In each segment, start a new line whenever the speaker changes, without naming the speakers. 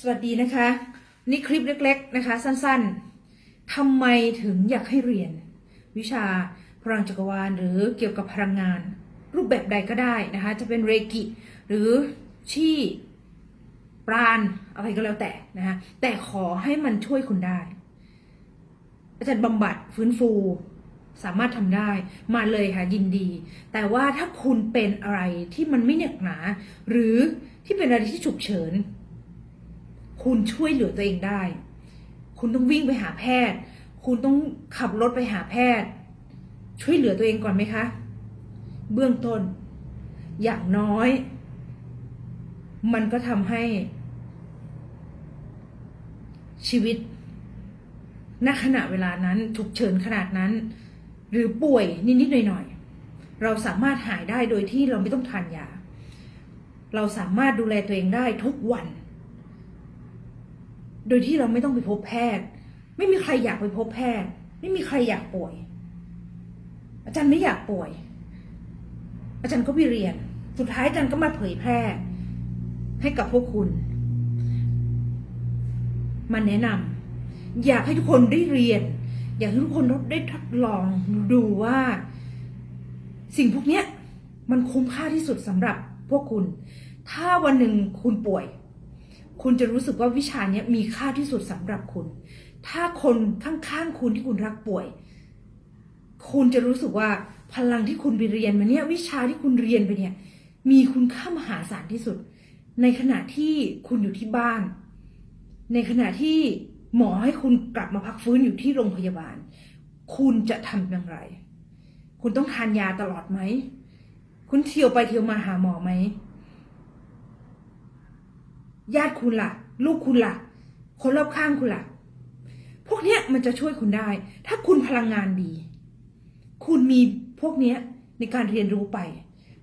สวัสดีนะคะ นี่คลิปเล็ก ๆนะคะ สั้นๆทำไมถึงอยากให้เรียน วิชาพลังจักรวาลหรือเกี่ยวกับพลังงาน รูปแบบใดก็ได้นะคะ จะเป็นเรกิหรือชี่ปราณอะไรก็แล้วแต่นะคะแต่ขอให้มันช่วยคุณได้ อาจารย์บำบัดฟื้นฟูสามารถทำได้มาเลยค่ะยินดี แต่ว่าถ้าคุณเป็นอะไรที่มันไม่หนักหนา หรือที่เป็นอะไรที่ฉุกเฉิน คุณช่วยเหลือตัวเองได้ คุณต้องวิ่งไปหาแพทย์ คุณต้องขับรถไปหาแพทย์ ช่วยเหลือตัวเองก่อนไหมคะ เบื้องต้น อย่างน้อย มันก็ทำให้ ชีวิตณขณะเวลานั้นฉุกเฉินขนาดนั้น หรือป่วยนิดๆหน่อยๆเราสามารถหายได้โดยที่เราไม่ต้องทานยา เราสามารถดูแลตัวเองได้ทุกวัน โดยที่เราไม่ต้องไปพบแพทย์ ไม่มีใครอยากไปพบแพทย์ ไม่มีใครอยากป่วย อาจารย์ไม่อยากป่วย อาจารย์ก็ไปเรียน สุดท้ายอาจารย์ก็มาเผยแพร่ ให้กับพวกคุณมาแนะนำอยากให้ทุกคนได้เรียน อยากให้ทุกคนได้ทดลองดูว่า สิ่งพวกเนี้ยมันคุ้มค่าที่สุดสำหรับพวกคุณ ถ้าวันหนึ่งคุณป่วย คุณจะรู้สึกว่าวิชาเนี้ยมีค่าที่สุดสำหรับคุณ ถ้าคนข้างๆคุณที่คุณรักป่วย คุณจะรู้สึกว่าพลังที่คุณไปเรียนมาเนี่ยวิชาที่คุณเรียนไปเนี่ย มีคุณค่ามหาศาลที่สุด ในขณะที่คุณอยู่ที่บ้าน ในขณะที่หมอให้คุณกลับมาพักฟื้นอยู่ที่โรงพยาบาล คุณจะทำอย่างไร คุณต้องทานยาตลอดไหม คุณเที่ยวไปเที่ยวมาหาหมอไหม ญาติคุณล่ะ ลูกคุณล่ะ คนรอบข้างคุณล่ะ พวกเนี้ยมันจะช่วยคุณได้ ถ้าคุณพลังงานดี คุณมีพวกเนี้ยในการเรียนรู้ไป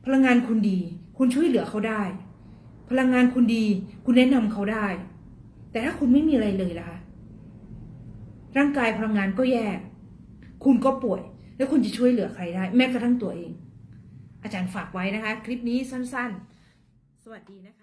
พลังงานคุณดี คุณช่วยเหลือเขาได้ พลังงานคุณดี คุณแนะนำเขาได้ แต่ถ้าคุณไม่มีอะไรเลยล่ะคะร่างกายพลังงานก็แย่ คุณก็ป่วย แล้วคุณจะช่วยเหลือใครได้ แม้กระทั่งตัวเอง อาจารย์ฝากไว้นะคะ คลิปนี้สั้น ๆ สวัสดีนะคะ